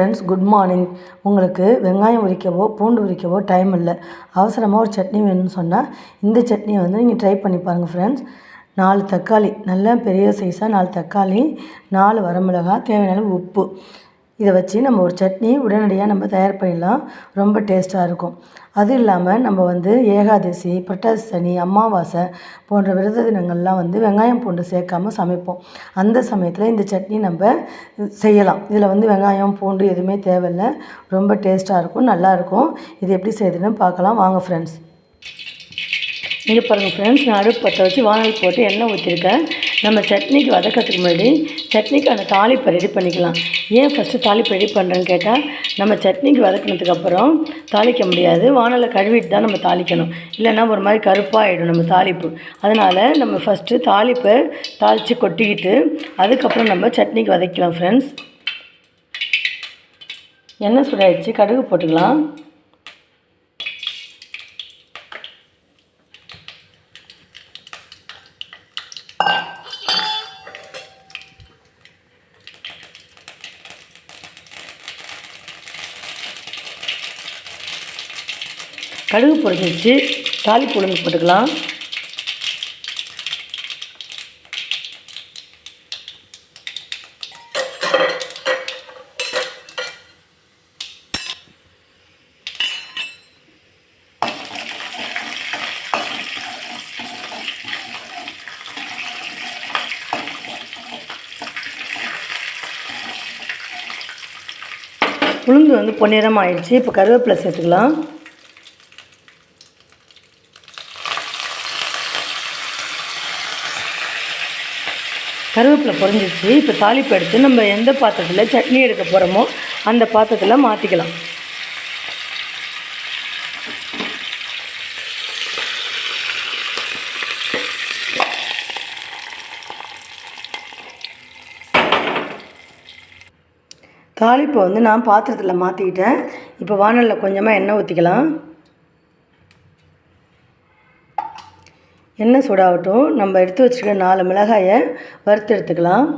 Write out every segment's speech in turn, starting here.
Friends good morning உங்களுக்கு வெங்காயம் உரிக்கவோ பூண்டு உரிக்கவோ டைம் இல்லை. அவசரமாக ஒரு சட்னி வேணும்னு சொன்னால் இந்த சட்னியை வந்து நீங்கள் ட்ரை பண்ணி பாருங்கள் ஃப்ரெண்ட்ஸ் நாலு தக்காளி நல்ல பெரிய சைஸாக நாலு தக்காளி நாலு வரமிளகாய் தேவையான உப்பு. இதை வச்சு நம்ம ஒரு சட்னி உடனடியாக நம்ம தயார் பண்ணிடலாம். ரொம்ப டேஸ்ட்டாக இருக்கும். அது இல்லாமல் நம்ம வந்து ஏகாதசி புரட்டாசி சனி அமாவாசை போன்ற விரத தினங்கள்லாம் வந்து வெங்காயம் பூண்டு சேர்க்காம சமைப்போம். அந்த சமயத்தில் இந்த சட்னி நம்ம செய்யலாம். இதில் வந்து வெங்காயம் பூண்டு எதுவுமே தேவையில்லை. ரொம்ப டேஸ்ட்டாக இருக்கும் நல்லாயிருக்கும் இது எப்படி செய்யுதுன்னு பார்க்கலாம். வாங்க ஃப்ரெண்ட்ஸ் இங்கே பாருங்கள் ஃப்ரெண்ட்ஸ் நான் அடுப்பு பற்ற வச்சு வானல் போட்டு எண்ணெய் ஊற்றிருக்கேன் நம்ம சட்னிக்கு வதக்கிறதுக்கு முன்னாடி சட்னிக்கு அந்த தாளிப்பை ரெடி பண்ணிக்கலாம். ஏன் ஃபஸ்ட்டு தாளிப்பு ரெடி பண்ணுறேன்னு கேட்டால் நம்ம சட்னிக்கு வதக்கினதுக்கப்புறம் தாளிக்க முடியாது. வானலை கழுவிட்டு தான் நம்ம தாளிக்கணும். இல்லைன்னா ஒரு மாதிரி கருப்பாக ஆகிடும் நம்ம தாளிப்பு. அதனால் நம்ம ஃபஸ்ட்டு தாளிப்பை தாளித்து கொட்டிக்கிட்டு அதுக்கப்புறம் நம்ம சட்னிக்கு வதக்கலாம் ஃப்ரெண்ட்ஸ் எண்ணெய் சூடாயிடுச்சு கடுகு போட்டுக்கலாம். கடுகு பொரிஞ்சிச்சு தாளிப்பு உளுந்து போட்டுக்கலாம். உளுந்து வந்து பொன்னிறம் ஆயிடுச்சு இப்போ கருவேப்பிலை சேர்த்துக்கலாம். கருவேப்பிலை பொரிஞ்சிச்சு இப்போ தாளிப்பு எடுத்து நம்ம எந்த பாத்திரத்தில் சட்னி எடுக்க போகிறோமோ அந்த பாத்திரத்தில் மாற்றிக்கலாம் தாளிப்பை வந்து நான் பாத்திரத்தில் மாற்றிக்கிட்டேன் இப்போ வானலில் கொஞ்சமாக எண்ணெய் ஊற்றிக்கலாம் எண்ணெய் சூடாகட்டும். நம்ம எடுத்து வச்சுருக்க நாலு மிளகாயை வறுத்து எடுத்துக்கலாம்.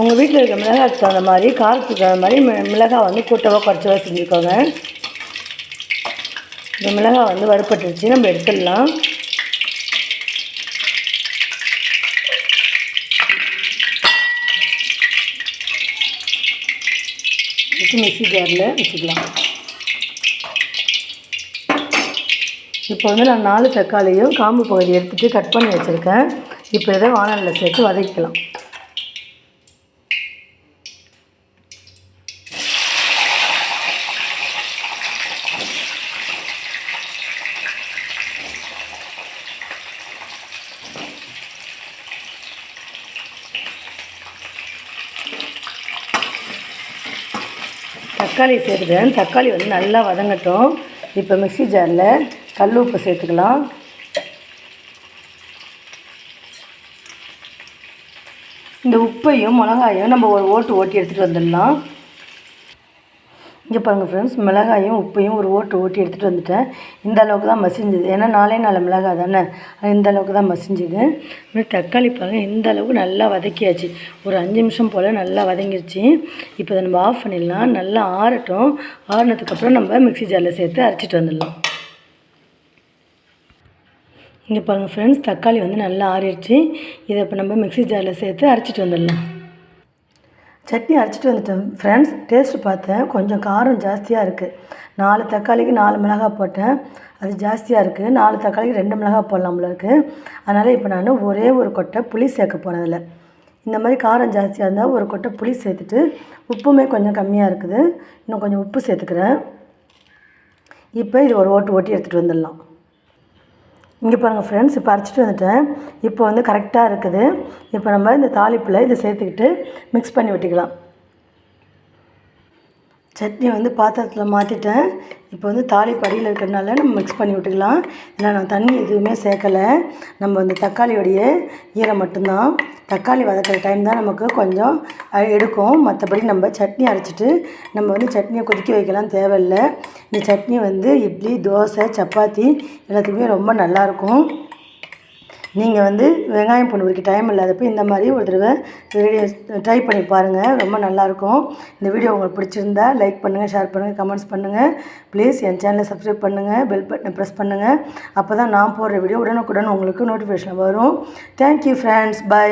உங்கள் வீட்டில் இருக்க மிளகாய்க்கு தகுந்த மாதிரி காரத்துக்கு தகுந்த மாதிரி மி மிளகாய் வந்து கூட்டவோ குறைச்சவோ செஞ்சுக்கோங்க. இந்த மிளகாய் வந்து வறுப்பட்டுருச்சு நம்ம எடுத்துடலாம். வச்சு மிக்ஸி ஜாரில் வச்சுக்கலாம். இப்போ வந்து நான் நாலு தக்காளியும் காம்பு பகுதி எடுத்துகிட்டு கட் பண்ணி வச்சுருக்கேன். இப்போ இதை வானலில் சேர்த்து வதக்கிக்கலாம். தக்காளி சேர்த்துக்கிறேன். தக்காளி வந்து நல்லா வதங்கட்டும். இப்போ மிக்சி ஜாரில் கல் உப்பு சேர்த்துக்கலாம். இந்த உப்பையும் மிளகாயும் நம்ம ஒரு ஓட்டு ஓட்டி எடுத்துகிட்டு வந்துடலாம். இங்கே பாருங்கள் ஃப்ரெண்ட்ஸ் மிளகாயும் உப்பையும் ஒரு ஓட்டு ஓட்டி எடுத்துகிட்டு வந்துட்டேன். இந்த அளவுக்கு தான் மசிஞ்சுது. ஏன்னா நாலே நாலு மிளகாய் தானே? இந்த அளவுக்கு தான் மசிஞ்சுது. இப்படி தக்காளி பாருங்கள் இந்த அளவுக்கு நல்லா வதக்கியாச்சு. ஒரு அஞ்சு நிமிஷம் போல் நல்லா வதங்கிருச்சு. இப்போ இதை நம்ம ஆஃப் பண்ணிடலாம். நல்லா ஆறட்டும். ஆறினதுக்கப்புறம் நம்ம மிக்ஸி ஜாரில் சேர்த்து அரைச்சிட்டு வந்துடலாம். இங்கே பாருங்கள் ஃப்ரெண்ட்ஸ் தக்காளி வந்து நல்லா ஆறிடுச்சு. இதை இப்போ நம்ம மிக்ஸி ஜாரில் சேர்த்து அரைச்சிட்டு வந்துடலாம். சட்னி அரைச்சிட்டு வந்துட்டேன். ஃப்ரெண்ட்ஸ் டேஸ்ட்டு பார்த்தேன். கொஞ்சம் காரம் ஜாஸ்தியாக இருக்குது நாலு தக்காளிக்கு நாலு மிளகாய் போட்டேன். அது ஜாஸ்தியாக இருக்குது நாலு தக்காளிக்கு ரெண்டு மிளகாய் போடலாம்ல இருக்குது அதனால் இப்போ நான் ஒரே ஒரு கொட்டை புளி சேர்க்க போகிறேன் இந்த மாதிரி காரம் ஜாஸ்தியாக இருந்தால் ஒரு கொட்டை புளி சேர்த்துட்டு உப்புமே கொஞ்சம் கம்மியாக இருக்குது. இன்னும் கொஞ்சம் உப்பு சேர்த்துக்கிறேன். இப்போ இது ஒரு ஓட்டு ஓட்டி எடுத்துகிட்டு வந்துடலாம். இங்கே பாருங்கள் ஃப்ரெண்ட்ஸ் இப்போ அரைச்சிட்டு வந்துட்டேன். இப்போ வந்து கரெக்டாக இருக்குது. இப்போ நம்ம இந்த தாளிப்பில் இதை சேர்த்துக்கிட்டு மிக்ஸ் பண்ணி விட்டுக்கலாம். சட்னி வந்து பாத்திரத்தில் மாற்றிட்டேன் இப்போ வந்து தாலி படியில் இருக்கிறதுனால நம்ம மிக்ஸ் பண்ணி விட்டுக்கலாம். ஏன்னா நான் தண்ணி எதுவுமே சேர்க்கலை. நம்ம வந்து தக்காளியோடைய ஈரம் மட்டும்தான். தக்காளி வதக்கிற டைம் தான் நமக்கு கொஞ்சம் எடுக்கும். மற்றபடி நம்ம சட்னி அரைச்சிட்டு நம்ம வந்து சட்னியை கொதிக்க வைக்கலாம் தேவையில்லை. இந்த சட்னி வந்து இட்லி தோசை சப்பாத்தி எல்லாத்துக்குமே ரொம்ப நல்லாயிருக்கும் நீங்கள் வந்து வெங்காயம் பூண்டு உரிக்க டைம் இல்லாதப்போ இந்த மாதிரி ஒரு தடவை வீடியோ ட்ரை பண்ணி பாருங்கள் ரொம்ப நல்லாயிருக்கும் இந்த வீடியோ உங்களுக்கு பிடிச்சிருந்தா லைக் பண்ணுங்கள் ஷேர் பண்ணுங்கள் கமெண்ட்ஸ் பண்ணுங்கள் ப்ளீஸ் என் சேனலை சப்ஸ்கிரைப் பண்ணுங்கள் பெல் பட்டனை ப்ரெஸ் பண்ணுங்கள் அப்போ தான் நான் போடுற வீடியோ உடனுக்குடன் உங்களுக்கு நோட்டிஃபிகேஷன் வரும். Thank you friends by